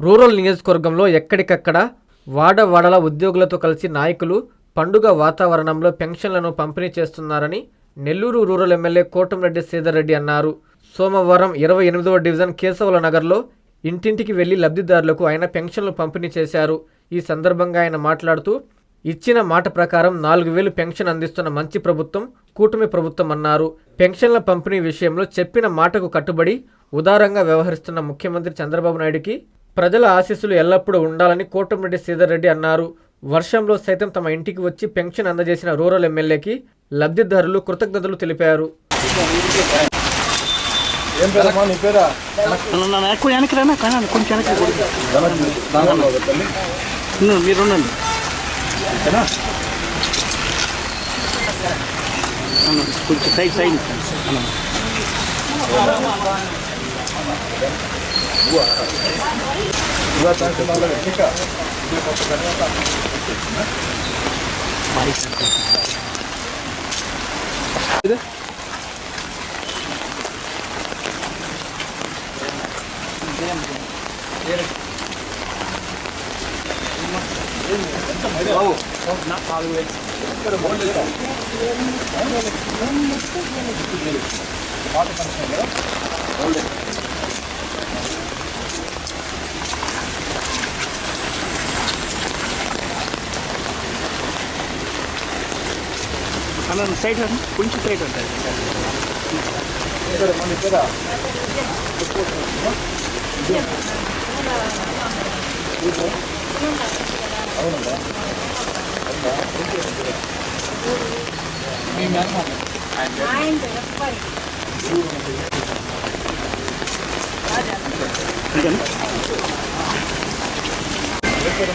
Rural నియోజకవర్గంలో ఎక్కడికక్కడ వాడవాడల ఉద్యోగులతో కలిసి నాయకులు పండుగ వాతావరణంలో పెన్షన్లను పంపిణీ చేస్తున్నారని నెల్లూరు రూరల్ ఎమ్మెల్యే కోటంరెడ్డి శ్రీధర్ రెడ్డి అన్నారు. సోమవారం ఇరవై ఎనిమిదవ డివిజన్ కేశవుల నగర్లో ఇంటింటికి వెళ్ళి లబ్ధిదారులకు ఆయన పెన్షన్లు పంపిణీ చేశారు. ఈ సందర్భంగా ఆయన మాట్లాడుతూ ఇచ్చిన మాట ప్రకారం నాలుగు వేలు పెన్షన్ అందిస్తున్న మంచి ప్రభుత్వం కూటమి ప్రభుత్వం అన్నారు. పెన్షన్ల పంపిణీ విషయంలో చెప్పిన మాటకు కట్టుబడి ఉదారంగా వ్యవహరిస్తున్న ముఖ్యమంత్రి చంద్రబాబు నాయుడికి ప్రజల ఆశీస్సులు ఎల్లప్పుడూ ఉండాలని కోటమిరెడ్డి శ్రీధర్ రెడ్డి అన్నారు. వర్షంలో సైతం తమ ఇంటికి వచ్చి పెన్షన్ అందజేసిన రూరల్ ఎమ్మెల్యేకి లబ్ధిదారులు కృతజ్ఞతలు తెలిపారు. ఏం పేరమ్మా నీ పేరా? Zaten kanalda dakika. Bir de fotoğraflar Hadi. Bravo. Not Hollywood. Hadi bakalım. అలా సైడ్ సైడ్ కొంచెం అన్న సైడ్ రండి కొంచెం సైడ్ ఉంటుంది అవునండి నీ పేరా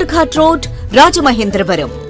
ఘాట్ రోడ్ రాజమహేంద్రవరం.